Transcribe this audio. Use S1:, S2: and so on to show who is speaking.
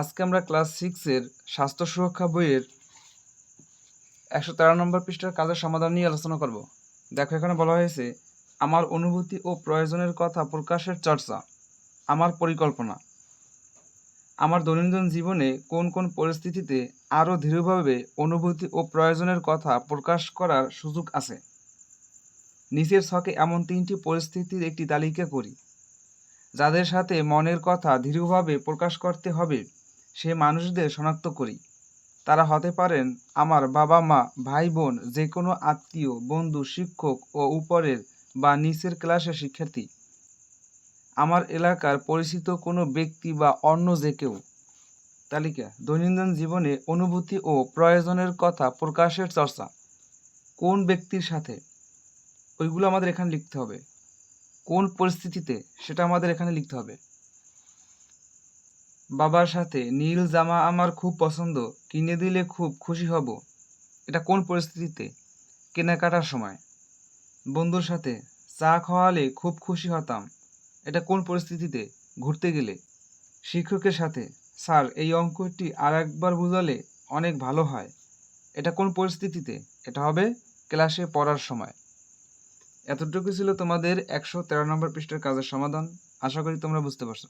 S1: আজকে আমরা ক্লাস সিক্সের স্বাস্থ্য সুরক্ষা বইয়ের একশো তেরো নম্বর পৃষ্ঠার কাজের সমাধান নিয়ে আলোচনা করব। দেখো, এখানে বলা হয়েছে, আমার অনুভূতি ও প্রয়োজনের কথা প্রকাশের চর্চা, আমার পরিকল্পনা, আমার দৈনন্দিন জীবনে কোন কোন পরিস্থিতিতে আরও দৃঢ়ভাবে অনুভূতি ও প্রয়োজনের কথা প্রকাশ করার সুযোগ আছে। নিচের ছকে এমন তিনটি পরিস্থিতির একটি তালিকা করি, যাদের সাথে মনের কথা দৃঢ়ভাবে প্রকাশ করতে হবে। সে মানুষদের শনাক্ত করি। তারা হতে পারেন আমার বাবা মা ভাই বোন যে কোনো আত্মীয়, বন্ধু, শিক্ষক ও উপরের বা নিচের ক্লাসের শিক্ষার্থী। আমার এলাকার পরিচিত কোনো ব্যক্তি বা অন্য যে কেউ। তালিকা, দৈনন্দিন জীবনে অনুভূতি ও প্রয়োজনের কথা প্রকাশের চর্চা। কোন ব্যক্তির সাথে? ওইগুলো আমাদের এখানে লিখতে হবে। কোন পরিস্থিতিতে? সেটা আমাদের এখানে লিখতে হবে। বাবার সাথে নীল জামা আমার খুব পছন্দ, কিনে দিলে খুব খুশি হব। এটা কোন পরিস্থিতিতে? কেনাকাটার সময়। বন্ধুর সাথে চা খাওয়ালে খুব খুশি হতাম। এটা কোন পরিস্থিতিতে? ঘুরতে গেলে। শিক্ষকের সাথে, স্যার, এই অঙ্কটি আর একবার বুঝালে অনেক ভালো হয়। এটা কোন পরিস্থিতিতে? এটা হবে ক্লাসে পড়ার সময়। এতটুকু ছিল তোমাদের একশো তেরো নম্বর পৃষ্ঠার কাজের সমাধান। আশা করি তোমরা বুঝতে পারছ।